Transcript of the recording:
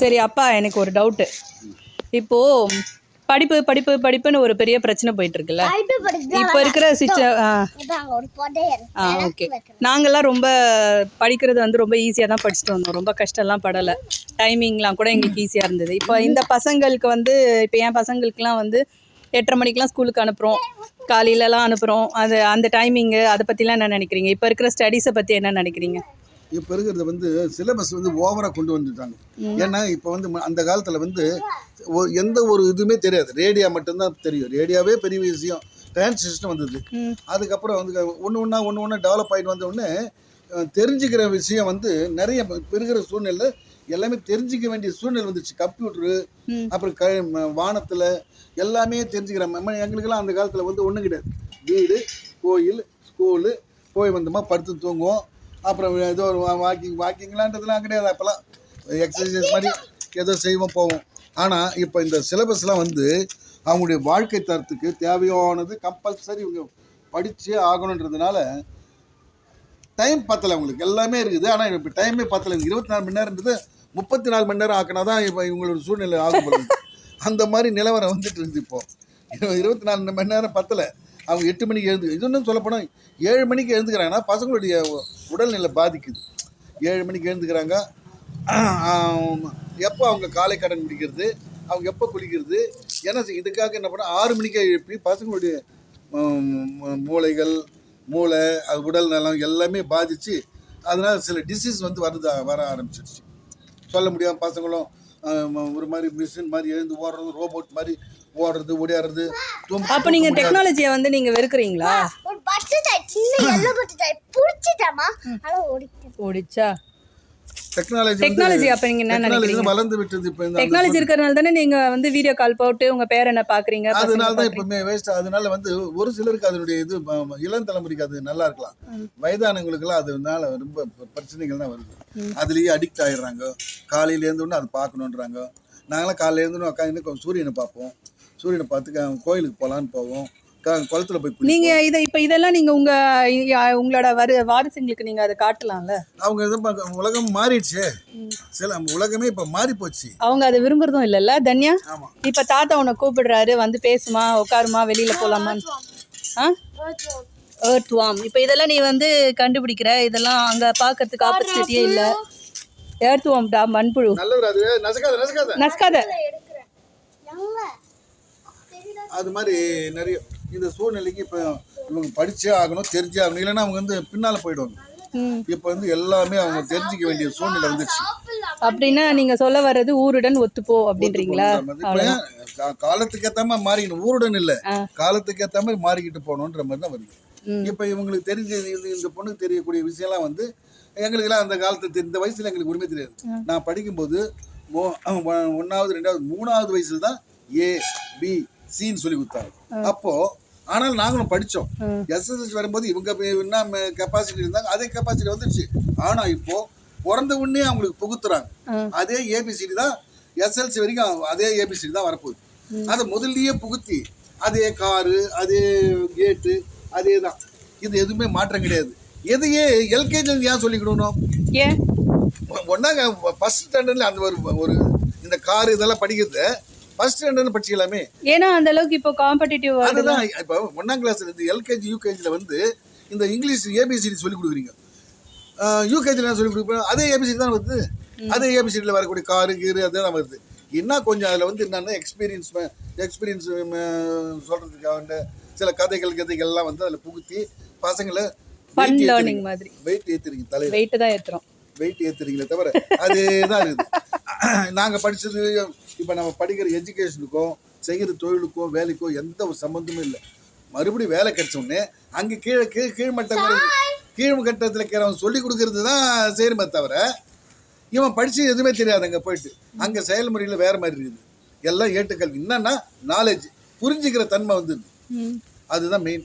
சரி அப்பா எனக்கு ஒரு டவுட்டு இப்போ படிப்பு படிப்பு படிப்புன்னு ஒரு பெரிய பிரச்சனை போயிட்டு இருக்குல்ல இப்போ இருக்கிற சிச்ச ஆ. ஓகே நாங்கெல்லாம் ரொம்ப படிக்கிறது வந்து ரொம்ப ஈஸியாக தான் படிச்சுட்டு வந்தோம். ரொம்ப கஷ்டம்லாம் படலை. டைமிங்லாம் கூட எங்களுக்கு ஈஸியாக இருந்தது. இப்போ இந்த பசங்களுக்கு வந்து இப்போ என் பசங்களுக்குலாம் வந்து எட்டரை மணிக்கெலாம் ஸ்கூலுக்கு அனுப்புகிறோம் காலையிலலாம் அனுப்புகிறோம் அது அந்த டைமிங்கு அதை பற்றிலாம் என்ன நினைக்கிறீங்க? இப்போ இருக்கிற ஸ்டடீஸை பற்றி என்ன நினைக்கிறீங்க? இப்போ இருக்கிறது வந்து சிலபஸ் வந்து ஓவராக கொண்டு வந்துட்டாங்க. ஏன்னா இப்போ வந்து ம- அந்த காலத்தில் வந்து எந்த ஒரு இதுவுமே தெரியாது. ரேடியா மட்டும்தான் தெரியும். ரேடியாவே பெரிய விஷயம். ட்ரான்ஸ் சிஸ்டம் வந்தது. அதுக்கப்புறம் வந்து ஒன்று ஒன்றா ஒன்று ஒன்றா டெவலப் ஆகிட்டு வந்த உடனே தெரிஞ்சுக்கிற விஷயம் வந்து நிறைய இப்போ இருக்கிற சூழ்நிலை எல்லாமே தெரிஞ்சுக்க வேண்டிய சூழ்நிலை வந்துச்சு. கம்ப்யூட்டரு. அப்புறம் க வானத்தில் எல்லாமே தெரிஞ்சுக்கிற எங்களுக்கெல்லாம் அந்த காலத்தில் வந்து ஒன்றும் கிடையாது. வீடு கோயில் ஸ்கூலு போய் வந்தோமா படுத்து தூங்குவோம். அப்புறம் ஏதோ ஒரு வாக்கிங் வாக்கிங்லான்றதுலாம் கிடையாது. அப்போல்லாம் எக்ஸசைஸ் மாதிரி ஏதோ செய்வோம் போவோம். ஆனால் இப்போ இந்த சிலபஸ்லாம் வந்து அவங்களுடைய வாழ்க்கை தரத்துக்கு தேவையானது கம்பல்சரி இவங்க படித்தே ஆகணுன்றதுனால டைம் பத்தலை அவங்களுக்கு. எல்லாமே இருக்குது. ஆனால் இப்போ டைமே பத்தலை. இருபத்தி நாலு மணி நேரம்ன்றது முப்பத்தி நாலு மணி நேரம் ஆக்கினா தான் இப்போ இவங்களோட சூழ்நிலை ஆகும் அந்த மாதிரி நிலவரம் வந்துட்டு இருந்து இப்போ. இருபத்தி நாலு மணி நேரம் பத்தலை. அவங்க எட்டு மணிக்கு எழுந்து இது ஒன்றும் சொல்லப்போனால் ஏழு மணிக்கு எழுந்துக்கிறாங்கன்னா பசங்களுடைய உடல்நிலை பாதிக்குது. ஏழு மணிக்கு எழுந்துக்கிறாங்க. எப்போ அவங்க காலை கடன் முடிக்கிறது அவங்க எப்போ குளிக்கிறது ஏன்னா இதுக்காக என்ன பண்ணால் ஆறு மணிக்கே எழுப்பி பசங்களுடைய மூளைகள் மூளை அது உடல் நலம் எல்லாமே பாதிச்சு அதனால் சில டிசீஸ் வந்து வருது வர ஆரம்பிச்சிருச்சு. சொல்ல முடியாமல் பசங்களும் ஒரு மாதிரி மிஷின் மாதிரி எழுந்து ஓடுறது ரோபோட் மாதிரி ஓடுறது ஓடியாடுறது அப்போ நீங்கள் டெக்னாலஜியை வந்து நீங்கள் வெறுக்கிறீங்களா? ஒரு பட்டு டைப் சின்ன எல்லோ பட்டு டைப் புடிச்சிட்டமா ஆனா ஓடிட்டு ஓடிச்சா? டெக்னாலஜி டெக்னாலஜி அப்போ நீங்கள் என்ன டெக்னாலஜி நினைக்கிறீங்க? வளர்ந்து விட்டது இப்போ இந்த டெக்னாலஜி இருக்கிறனால தானே நீங்கள் வந்து வீடியோ கால் போட்டு உங்கள் பேர் என்ன பார்க்குறீங்க அதனால தான் இப்பவுமே வேஸ்ட் அதனால வந்து ஒரு சிலருக்கு அதனுடைய இது இளம் தலைமுறைக்கு அது நல்லா இருக்கலாம். வயதானவங்களுக்குலாம் அதனால ரொம்ப பிரச்சனைகள் தான் வருது. அதுலயே அடிக்ட் ஆயிடுறாங்க. காலையில இருந்து உடனே அதை பார்க்கணுன்றாங்க. நாங்களாம் காலையில இருந்து உட்காந்து சூரியனை பார்ப்போம். சூரியனை பார்த்து க- கோயிலுக்கு போகலான்னு போவோம். க- குளத்துல போய். நீங்க இதை இப்ப இதெல்லாம் நீங்க உங்க உங்களோட வரு வாரிசுங்களுக்கு நீங்க அதை காட்டலாம்ல? அவங்க இது உலகம் மாறிடுச்சு. சில உலகமே இப்ப மாறி போச்சு. அவங்க அதை விரும்புறதும் இல்லைல்ல தன்யா? இப்ப தாத்தா உன்னை கூப்பிடுறாரு வந்து பேசுமா உட்காருமா வெளியில போலாமான்னு. ஆ? ஏர்த் வாம் இப்போ இதெல்லாம் நீ வந்து கண்டுபிடிக்கிற இதெல்லாம் அங்க பார்க்கறதுக்கு ஆப்பர்ச்சுனிட்டியே இல்ல. ஏர்த் வாம் டா மண்புழு. நல்லது நசக்காத நசக்காத. எங்க? அது மாதிரி நிறைய இந்த சூழ்நிலைக்கு இப்போ இவங்க படிச்சே ஆகணும் தெரிஞ்சே ஆகணும். இல்லைன்னா அவங்க வந்து பின்னால் போயிடுவாங்க. இப்போ வந்து எல்லாமே அவங்க தெரிஞ்சுக்க வேண்டிய சூழ்நிலை வந்துச்சு அப்படின்னா நீங்க சொல்ல வர்றது ஊருடன் ஒத்துப்போ அப்படின்றீங்களா? காலத்துக்கு மாதிரி மாறிக்கணும். ஊருடன் இல்லை. காலத்துக்கு ஏற்ற மாதிரி மாறிக்கிட்டு போகணுன்ற மாதிரி தான் வருது. இப்போ இவங்களுக்கு தெரிஞ்ச இந்த பொண்ணுக்கு தெரியக்கூடிய விஷயம்லாம் வந்து எங்களுக்கெல்லாம் அந்த காலத்து இந்த வயசுல எங்களுக்கு உரிமை தெரியாது. நான் படிக்கும்போது மோ- ஒ- ஒண்ணாவது ரெண்டாவது மூணாவது வயசுல தான் ஏ பி சின்னு சொல்லி கொடுத்தாங்க அப்போ ஆனால் நாங்களும் படித்தோம் ம். எஸ்எஸ்எல்சி வரும்போது இவங்க என்ன கெப்பாசிட்டி இருந்தாங்க அதே கெப்பாசிட்டி வந்துருச்சு. ஆனா இப்போ பிறந்த உடனே அவங்களுக்கு புகுத்துறாங்க. அதே ஏபிசிடி தான் எஸ்எல்சி வரைக்கும் அதே ஏபிசிடி தான் வரப்போகுது. அதை முதல்லயே புகுத்தி அதே காரு அதே கேட்டு அதே தான். இது எதுவுமே மாற்றம் கிடையாது. எதையே எல்கேஜி ஏன் சொல்லிக்கிடணும் ஏன்? ஒன்றாங்க ஃபர்ஸ்ட் ஸ்டாண்டர்ட்ல அந்த ஒரு ஒரு இந்த கார் இதெல்லாம் படிக்கிறது ஃபர்ஸ்ட் ஸ்டாண்டர்ட்ல படிச்சிக்கலாமே. ஏன்னா அந்த அளவுக்கு இப்போ காம்படிட்டிவ் அதுதான் இப்போ ஒன்றாம் கிளாஸ்ல இருந்து எல்கேஜி யூகேஜியில் வந்து இந்த இங்கிலீஷ் ஏபிசிடி சொல்லி கொடுக்குறீங்க. யூகேஜியில் என்ன சொல்லி கொடுப்போம்? அதே ஏபிசிடி தான் வருது? அதே ஏபிசிடியில் வரக்கூடிய காரு கீரு அதே தான் வருது. என்ன கொஞ்சம் அதில் வந்து என்னென்னா எக்ஸ்பீரியன்ஸ் எக்ஸ்பீரியன்ஸ் சொல்கிறதுக்காக சில கதைகள் கதைகள்லாம் வந்து அதில் புகுத்தி பசங்களை ஃபன் லேர்னிங் மாதிரி. வெயிட் ஏற்றுறீங்க தலைவர். வெயிட் தான் ஏத்துறோம். வெயிட் ஏற்றுறீங்களே தவிர அதே தான் இருக்குது. நாங்கள் படித்தது இப்போ நம்ம படிக்கிற எஜுகேஷனுக்கும் செய்கிற தொழிலுக்கும் தொழிலுக்கும் எந்த ஒரு சம்மந்தமும் இல்லை. மறுபடியும் வேலை கிடைச்ச உடனே அங்கே கீழே கீழ் கீழ்மட்டம் கீழ்மட்டத்தில் இருக்கிறவன் சொல்லி கொடுக்கறது தான் செய்யணுமே தவிர இவன் படித்து எதுவுமே தெரியாது அங்கே போயிட்டு. அங்கே செயல்முறையில் வேறு மாதிரி இருக்குது. எல்லாம் ஏட்டுக்கல்வி. என்னன்னா நாலேஜ் புரிஞ்சுக்கிற தன்மை வந்துடுது ம். அதுதான் மெயின்